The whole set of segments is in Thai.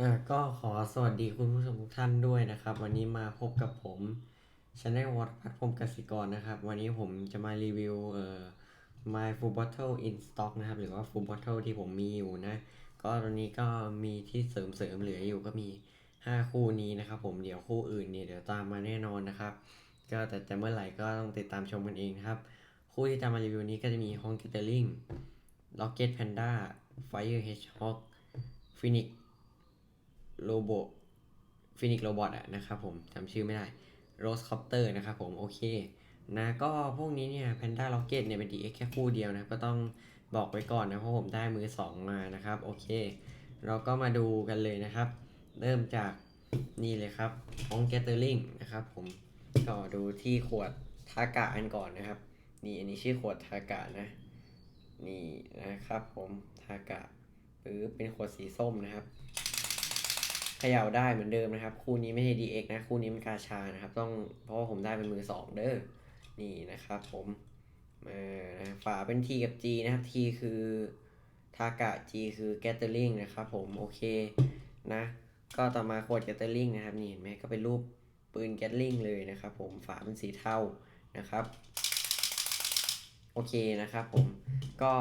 อ่าก็ขอสวัสดีคุณผู้ชมทุกท่านด้วยนะครับ วันนี้มาพบกับผมช n แนลวัดพัฒพรมกสิกรนะครับ วันนี้ผมจะมารีวิวเอ่อ my full bottle in stock นะครับ หรือว่า full bottle ที่ผมมีอยู่นะ ก็ตอนนี้ก็มีที่เสริมเสริมเหลืออยู่ก็มี 5 คู่นี้นะครับ ผมเดี๋ยวคู่อื่นเนี่ยเดี๋ยวตามมาแน่นอนนะครับ ก็แต่แต่เมื่อไหร่ก็ต้องติดตามชมกันเองครับ คู่ที่จะมารีวิวนี้ก็จะมี Hong k e t e r i n g Rocket Panda Fire Hedgehog Phoenix โรโบฟินิกโรบอทอะนะครับผมจำชื่อไม่ได้โรสคอปเตอร์นะครับผมโอเคนะก็พวกนี้เนี่ยแพนด้าล็อกเก็ตเนี่ยเป็น DX แค่คู่เดียวนะ ก็ต้องบอกไว้ก่อนนะเพราะผมได้มือ 2 มานะครับ โอเค เราก็มาดูกันเลยนะครับ เริ่มจากนี่เลยครับฮองเกตเตอร์ลิงนะครับผมก็ดูที่ขวดทากะอันก่อนนะครับ นี่อันนี้ชื่อขวดทากะนะ นี่นะครับผมทากะหรือเป็นขวดสีส้มนะครับ เขย่าได้เหมือนเดิมนะครับ คู่นี้ไม่ใช่ DX นะ คู่นี้มันกาชานะครับ ต้องเพราะว่าผมได้เป็นมือสองเด้อ นี่นะครับผมเออนะฝาเป็น T กับ G นะครับ T คือทากะ G คือ Gathering นะครับผม โอเคนะ ก็ต่อมาขวด Gathering นะครับ นี่เห็นไหมก็เป็นรูปปืน Gatling เลยนะครับผม ฝาเป็นสีเทานะครับ โอเคนะครับผม ก็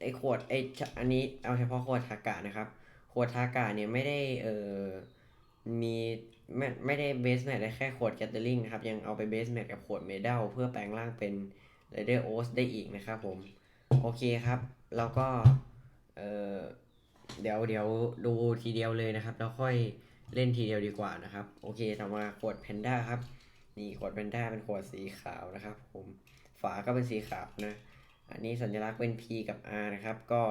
ไอขวดไออันนี้เอาเฉพาะขวดทากะนะครับ ขวดทากะเนี่ยไม่ได้เอ่อมีไม่ไม่ได้เบสแมทได้แค่ขวดแกตเตอร์ลิงนะครับยังเอาไปเบสแมทกับขวดเมดัลเพื่อแปลงร่างเป็นเรเดอร์โอสได้อีกนะครับผม โอเคครับแล้วก็เออเดี๋ยวเดี๋ยวดูทีเดียวเลยนะครับ แล้วค่อยเล่นทีเดียวดีกว่านะครับ โอเคต่อมาขวดแพนด้าครับ นี่ขวดแพนด้าเป็นขวดสีขาวนะครับผมฝาก็เป็นสีขาวนะ อันนี้สัญลักษณ์เป็น P กับ R นะครับก็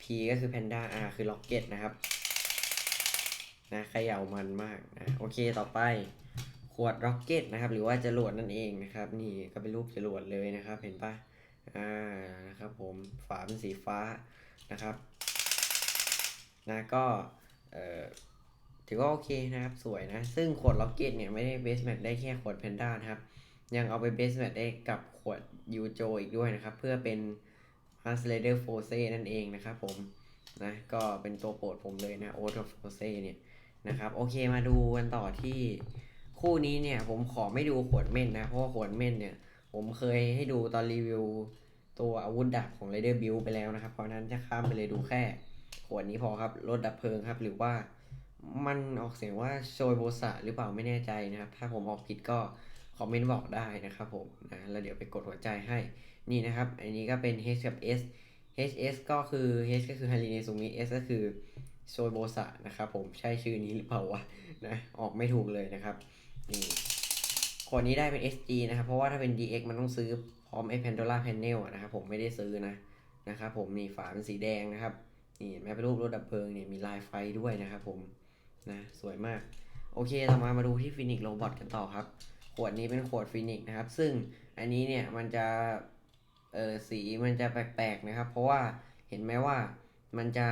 P ก็คือ Panda R คือ Rocket นะครับ นะเขย่ามันมากนะโอเคต่อไป ขวด Rocket นะครับ หรือว่าจรวดนั่นเองนะครับ นี่ก็เป็นรูปจรวดเลยนะครับ เห็นปะอ่านะครับผมฝาเป็นสีฟ้านะครับนะก็เอ่อถือว่าโอเคนะครับ สวยนะ ซึ่งขวด Rocket เนี่ยไม่ได้เบสแมทได้แค่ขวด Panda นะครับ ยังเอาไปเบสแมทได้กับขวดยูโจอีกด้วยนะครับ เพื่อเป็น m a s l a d e r f o r c e นั่นเองนะครับผมนะก็เป็นตัวโปรดผมเลยนะ o t o f o r c e เนี่ยนะครับโอเคมาดูกันต่อที่คู่นี้เนี่ยผมขอไม่ดูขวดเม่นนะ เพราะว่าขวดเม่นเนี่ย ผมเคยให้ดูตอนรีวิวตัวอาวุธดับของ r a i d e r Build ไปแล้วนะครับ เพราะฉะนั้นจะข้ามไปเลยดูแค่ขวดนี้พอครับรถดับเพลิงครับ หรือว่ามันออกเสียงว่าโชยโบสะหรือเปล่าไม่แน่ใจนะครับ ถ้าผมออกผิดก็คอมเมนต์บอกได้นะครับผมนะแล้วเดี๋ยวไปกดหัวใจให้ นี่นะครับอันนี้ก็เป็น H กับ S HS ก็คือ H ก็คือฮาริเนซุมิ S ก็คือโซโบสะนะครับผมใช่ชื่อนี้หรือเปล่าวะนะออกไม่ถูกเลยนะครับนี่คนนี้ได้เป็น SG นะครับ เพราะว่าถ้าเป็น DX มันต้องซื้อพร้อมไอ้ Pandora Panel อะนะครับผมไม่ได้ซื้อนะนะครับผมนี่ฝาเป็นสีแดงนะครับนี่แม้เป็นรูปรถดับเพลิงเนี่ยมีลายไฟด้วยนะครับผมนะสวยมาก โอเคต่อมามาดูที่ฟินิกโรบอทกันต่อครับ ขวดนี้เป็นขวดฟินิกนะครับ ซึ่งอันนี้เนี่ยมันจะ เออสีมันจะแปลกๆนะครับ เพราะว่าเห็นไหมว่ามันจะ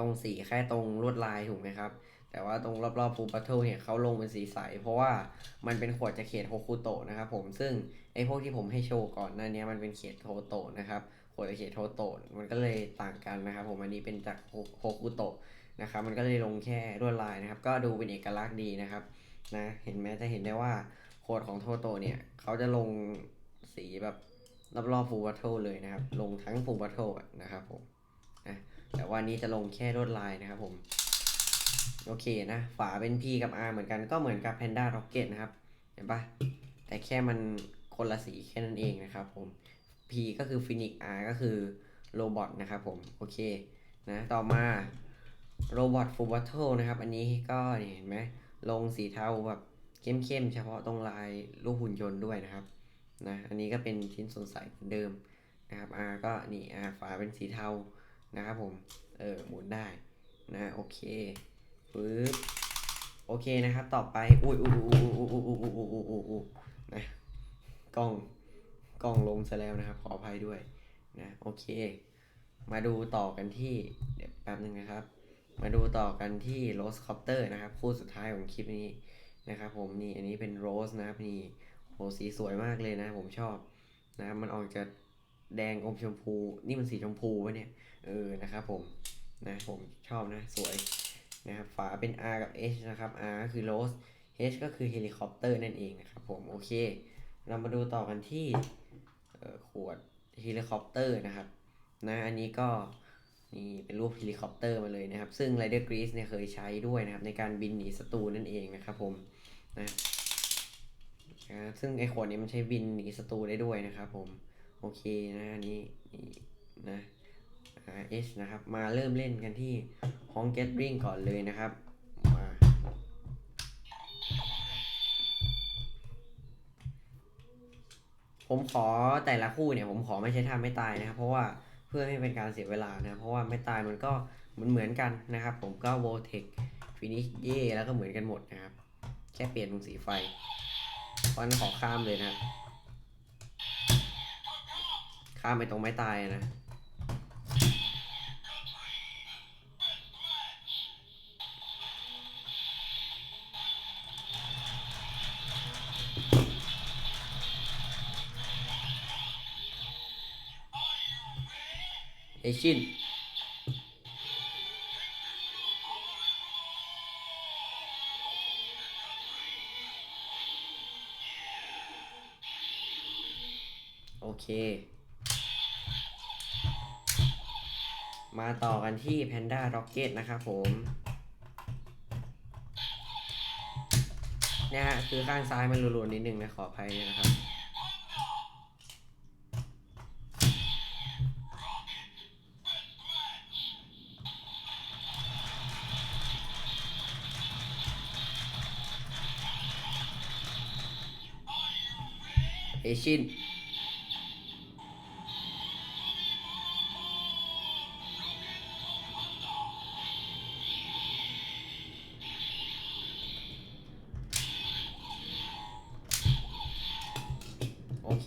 ลงสีแค่ตรงลวดลายถูกไหมครับ แต่ว่าตรงรอบๆฟูบัตเทิลเนี่ยเขาลงเป็นสีใส เพราะว่ามันเป็นขวดจากเขตโฮคุโตะนะครับผมซึ่งไอ้พวกที่ผมให้โชว์ก่อนหน้านี้มันเป็นเขตโทโตะนะครับขวดจากเขตโทโตะมันก็เลยต่างกันนะครับ ผมอันนี้เป็นจากโฮคุโตะนะครับมันก็เลยลงแค่ลวดลายนะครับ ก็ดูเป็นเอกลักษณ์ดีนะครับนะเห็นไหมจะเห็นได้ว่าโคดของโทโตเนี่ยเขาจะลงสีแบบ รอบๆฟูบัตเทิลเลยนะครับ ลงทั้งฟูบัตเทิลนะครับผมนะแต่ว่านี้จะลงแค่ลวดลายนะครับผม โอเคนะ ฝาเป็น P กับ R เหมือนกันก็เหมือนกับ Panda Rocket นะครับ เห็นปะแต่แค่มันคนละสีแค่นั้นเองนะครับผม P ก็คือ Phoenix R ก็คือโรบอทนะครับผม โอเคนะต่อมาโรบอทฟูบัตเทิลนะครับ อันนี้ก็เห็นไหมลงสีเทาแบบเข้มๆเฉพาะตรงลายรูปหุ่นยนต์ด้วยนะครับ นะอันนี้ก็เป็นชิ้นส่วนใสเหมือนเดิมนะครับ R ก็นี่ R ฝาเป็นสีเทานะครับผมเออหมุนได้นะโอเคปึ๊บโอเคนะครับต่อไปอุ้ยอุ้ยอุ้ยอุ้ยอุ้ยอุ้ยอุ้ยอุ้ยอุ้ยอุ้ยนะกล้องกล้องลงซะแล้วนะครับ ขออภัยด้วยนะโอเค มาดูต่อกันที่เดี๋ยวแป๊บนึงนะครับ มาดูต่อกันที่โรสคอปเตอร์นะครับ คู่สุดท้ายของคลิปนี้นะครับผมนี่อันนี้เป็นโรสนะครับนี่ โหสีสวยมากเลยนะ ผมชอบนะครับมันออกจะแดงอมชมพู นี่มันสีชมพูวะเนี่ย เออนะครับผมนะผมชอบนะสวยนะครับฝาเป็น R กับ H นะครับ R ก็คือ rose H ก็คือเฮลิคอปเตอร์นั่นเองนะครับผมโอเค เรามาดูต่อกันที่ขวดเฮลิคอปเตอร์นะครับนะอันนี้ก็นี่เป็นรูปเฮลิคอปเตอร์มาเลยนะครับ ซึ่ง Rider Grease เนี่ยเคยใช้ด้วยนะครับ ในการบินหนีศัตรูนั่นเองนะครับผมนะ อ่าซึ่งไอขวดนี้มันใช้บินหนีศัตรูได้ด้วยนะครับผม โอเคนะอันนี้นี่นะ RH นะครับ มาเริ่มเล่นกันที่ห้อง Gathering ก่อนเลยนะครับมาผมขอแต่ละคู่เนี่ยผมขอไม่ใช้ท่าไม่ตายนะครับ เพราะว่าเพื่อไม่เป็นการเสียเวลานะเพราะว่าไม่ตายมันก็มือนเหมือนกันนะครับ ผมก็ v o l t e c Finish เย่แล้วก็เหมือนกันหมดนะครับ แค่เปลี่ยนตรงสีไฟ เพราะนั้นขอข้ามเลยนะ ข้ามไปตรงไม้ตายนะเอชิน เค มาต่อกันที่ Panda Rocket นะครับผมเนี่ยฮะคือข้างซ้ายมันรัวๆนิดนึงนะขออภัยด้วยนะครับ เอชิน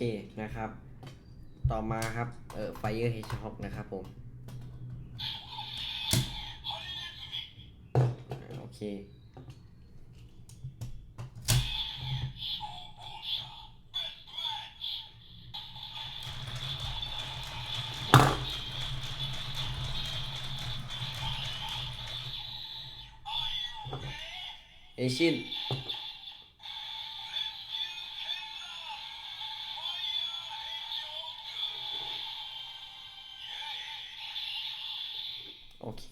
เคนะครับ ต่อมาครับ เออไฟเออร์เฮชฮอกนะครับผม โอเค เอชิน อเค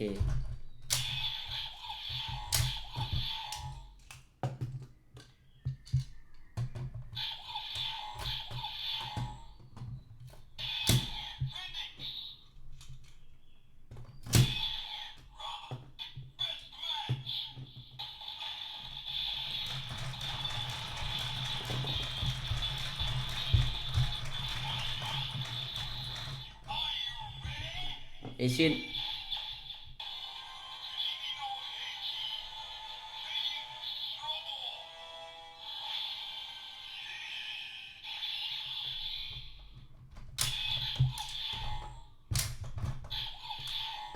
เ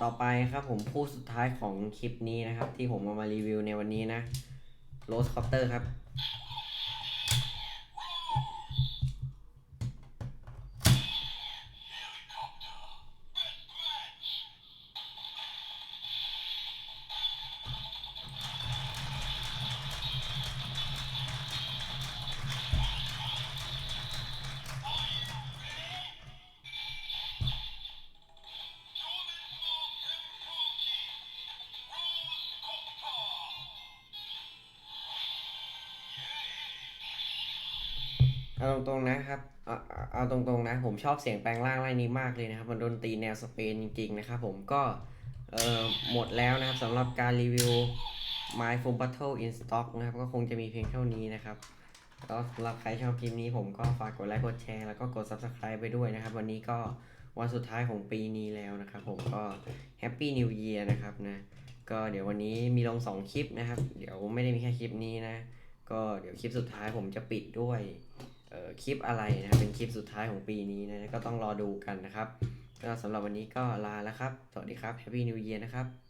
ต่อไปครับผมคู่สุดท้ายของคลิปนี้นะครับ ที่ผมเอามารีวิวในวันนี้นะโรสคอปเตอร์ครับ เอาตรงๆนะครับเอาเอาตรงๆนะ ผมชอบเสียงแปลงร่างไล่นี้มากเลยนะครับ มันดนตรีแนวสเปนจริงๆนะครับผมก็เอ่อหมดแล้วนะครับสำหรับการรีวิว My Full Battle in Stock นะครับ ก็คงจะมีเพียงเท่านี้นะครับก็สำหรับใครชอบคลิปนี้ผมก็ฝากกดไลค์กดแชร์แล้วก็กด Subscribe ไปด้วยนะครับ วันนี้ก็วันสุดท้ายของปีนี้แล้วนะครับผมก็ Happy New Year นะครับนะก็เดี๋ยววันนี้มีลง2คลิปนะครับ เดี๋ยวไม่ได้มีแค่คลิปนี้นะ ก็เดี๋ยวคลิปสุดท้ายผมจะปิดด้วย คลิปอะไรนะครับเป็นคลิปสุดท้ายของปีนี้นะก็ต้องรอดูกันนะครับก็สำหรับวันนี้ก็ลาแล้วครับ สวัสดีครับ Happy New Year นะครับ